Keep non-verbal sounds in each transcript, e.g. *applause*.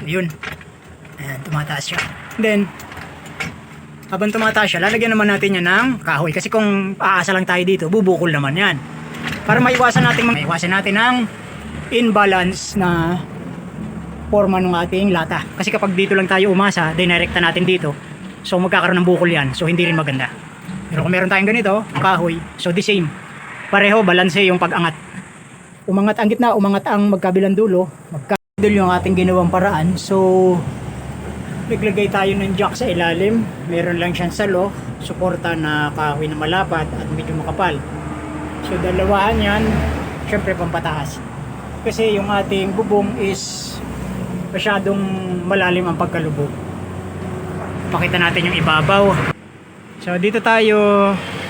So yun. Ayan, tumataas siya. Then, habang tumataas siya, lalagyan naman natin yan ng kahoy. Kasi kung aasa lang tayo dito, bubukol naman yan. Para maiwasan natin, maiwasan natin ang imbalance na forma ng ating lata. Kasi kapag dito lang tayo umasa, dinirekta natin dito, so magkakaroon ng bukol yan. So hindi rin maganda. Pero kung meron tayong ganito, kahoy, so the same. Pareho, balanse yung pag-angat. Umangat ang gitna, umangat ang magkabilang dulo. Magkabilang yung ating ginawang paraan. So, naglagay tayo ng jack sa ilalim. Meron lang siyang salo, suporta na kahoy na malapat at medyo makapal. So, dalawahan yan, syempre pampataas. Kasi yung ating bubong is masyadong malalim ang pagkalubog. Pakita natin yung ibabaw. So dito tayo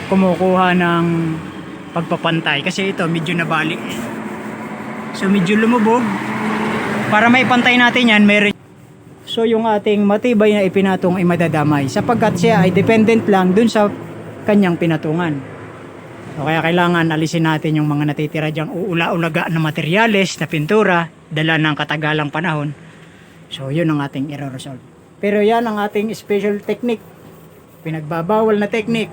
kumukuha ng pagpapantay kasi ito medyo nabali. So medyo lumubog. Para may pantay natin yan, meron So yung ating matibay na ipinatong ay madadamay sapagkat siya ay dependent lang dun sa kanyang pinatungan. So kaya kailangan alisin natin yung mga natitira diyang uula-ulaga na materyales, na pintura, dala ng katagalang panahon. So yun ang ating i-resolve. Pero yan ang ating special technique. Pinagbabawal na technique.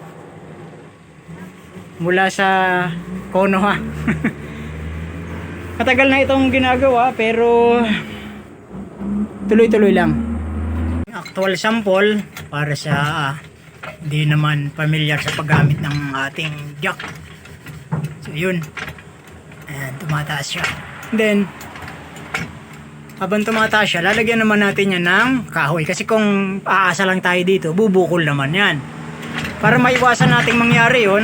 Mula sa kono ha. *laughs* Katagal na itong ginagawa pero tuloy-tuloy lang. Actual sample para sa ah, hindi naman familiar sa paggamit ng ating jack. So yun. Ayan, tumataas siya. Then, habang tumataas siya, lalagyan naman natin yan ng kahoy. Kasi kung aasa lang tayo dito, bubukol naman yan. Para maiwasan nating mangyari yon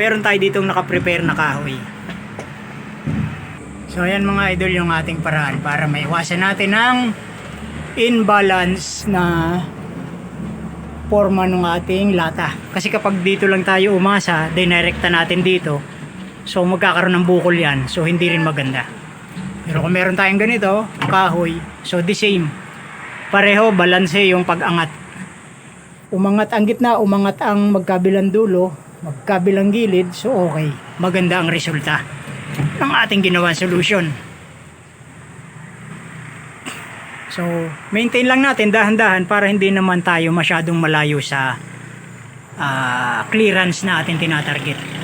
meron tayo ditong nakaprepare na kahoy. So ayan mga idol yung ating paraan para maiwasan natin ang imbalance na forma ng ating lata. Kasi kapag dito lang tayo umasa, dinirekta natin dito, so magkakaroon ng bukol yan. So hindi rin maganda. Pero kung meron tayong ganito, kahoy, so the same. Pareho, balanse yung pag-angat. Umangat ang gitna, umangat ang magkabilang dulo, magkabilang gilid, so okay. Maganda ang resulta ng ating ginawang solution. So, maintain lang natin dahan-dahan para hindi naman tayo masyadong malayo sa ah, clearance na ating tinatarget.